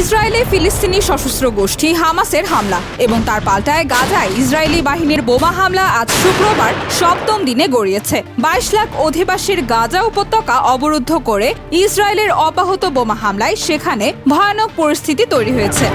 ইসরায়েলে ফিলিস্তিনি সশস্ত্র গোষ্ঠী হামাসের হামলা এবং তার পাল্টায় গাজায় ইসরায়েলি বাহিনীর বোমা হামলা আজ শুক্রবার সপ্তম দিনে গড়িয়েছে। বাইশ লাখ অধিবাসীর গাজা উপত্যকা অবরুদ্ধ করে ইসরায়েলের অব্যাহত বোমা হামলায় সেখানে ভয়ানক পরিস্থিতি তৈরি হয়েছে।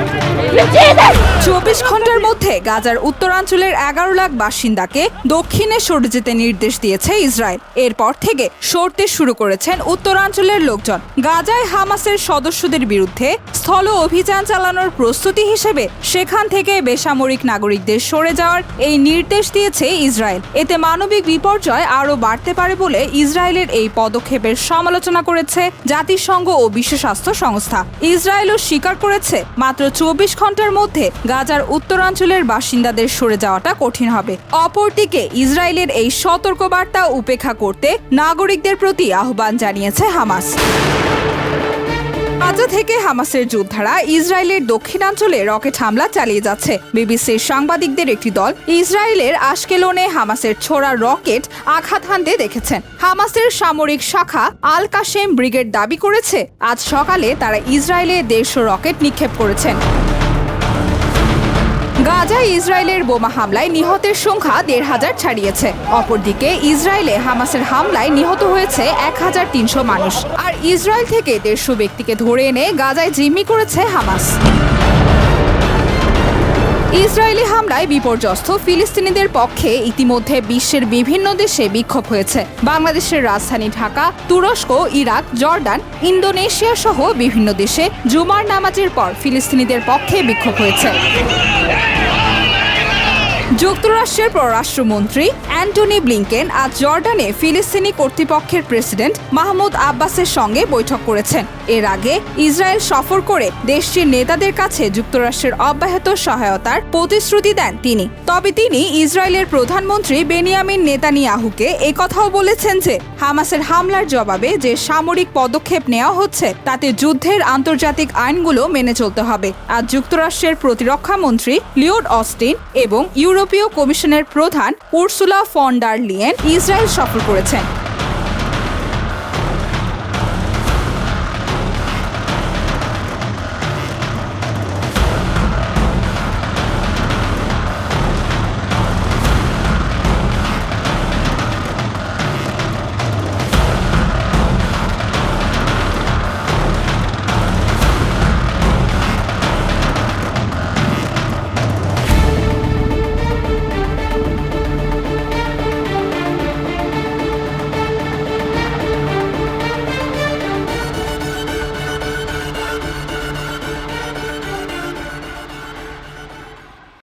চব্বিশ ঘণ্টার মধ্যে গাজার উত্তরাঞ্চলের এগারো লাখ বাসিন্দাকে দক্ষিণে সরে যেতে নির্দেশ দিয়েছে ইসরায়েল। এরপর থেকে সরতে শুরু করেছেন উত্তরাঞ্চলের লোকজন। গাজায় হামাসের সদস্যদের বিরুদ্ধে স্থল অভিযান চালানোর প্রস্তুতি হিসেবে সেখান থেকে বেসামরিক নাগরিকদের সরে যাওয়ার এই নির্দেশ দিয়েছে ইসরায়েল। এতে মানবিক বিপর্যয় আরও বাড়তে পারে বলে ইসরায়েলের এই পদক্ষেপের সমালোচনা করেছে জাতিসংঘ ও বিশ্ব স্বাস্থ্য সংস্থা। ইসরায়েলও স্বীকার করেছে, মাত্র চব্বিশ ঘণ্টার মধ্যে গাজার উত্তরাঞ্চলের বাসিন্দাদের সরে যাওয়াটা কঠিন হবে। অপরদিকে, ইসরায়েলের এই সতর্কবার্তা উপেক্ষা করতে নাগরিকদের প্রতি আহ্বান জানিয়েছে হামাস। গাজা থেকে হামাসের যোদ্ধারা ইসরায়েলের দক্ষিণাঞ্চলে রকেট হামলা চালিয়ে যাচ্ছে। বিবিসির সাংবাদিকদের একটি দল ইসরায়েলের আশকেলনে হামাসের ছোড়া রকেট আঘাত হানতে দেখেছেন। হামাসের সামরিক শাখা আল কাশেম ব্রিগেড দাবি করেছে, আজ সকালে তারা ইসরায়েলে দেড়শো রকেট নিক্ষেপ করেছেন। গাজায় ইসরায়েলের বোমা হামলায় নিহতের সংখ্যা দেড় হাজার ছাড়িয়েছে। অপরদিকে ইসরায়েলে হামাসের হামলায় নিহত হয়েছে এক হাজার তিনশো মানুষ। আর ইসরায়েল থেকে দেড়শো ব্যক্তিকে ধরে এনে গাজায় জিম্মি করেছে হামাস। ইসরায়েলি হামলায় বিপর্যস্ত ফিলিস্তিনিদের পক্ষে ইতিমধ্যে বিশ্বের বিভিন্ন দেশে বিক্ষোভ হয়েছে। বাংলাদেশের রাজধানী ঢাকা, তুরস্ক, ইরাক জর্ডান ইন্দোনেশিয়া সহ বিভিন্ন দেশে জুমার নামাজের পর ফিলিস্তিনিদের পক্ষে বিক্ষোভ হয়েছে। যুক্তরাষ্ট্রের পররাষ্ট্রমন্ত্রী অ্যান্টনি ব্লিংকেন আজ জর্ডানে ফিলিস্তিনি কর্তৃপক্ষের প্রেসিডেন্ট মাহমুদ আব্বাসের সঙ্গে বৈঠক করেছেন। এর আগে ইসরায়েল সফর করে দেশটির নেতাদের কাছে যুক্তরাষ্ট্রের অব্যাহত সহায়তার প্রতিশ্রুতি দেন তিনি। তবে তিনি ইসরায়েলের প্রধানমন্ত্রী বেনিয়ামিন নেতানিয়াহুকে একথাও বলেছেন যে, হামাসের হামলার জবাবে যে সামরিক পদক্ষেপ নেওয়া হচ্ছে, তাতে যুদ্ধের আন্তর্জাতিক আইনগুলো মেনে চলতে হবে। আর যুক্তরাষ্ট্রের প্রতিরক্ষা মন্ত্রী লিওড অস্টিন এবং ইউরোপীয় কমিশনের প্রধান Ursula von der Leyen Israel সফর করেছেন।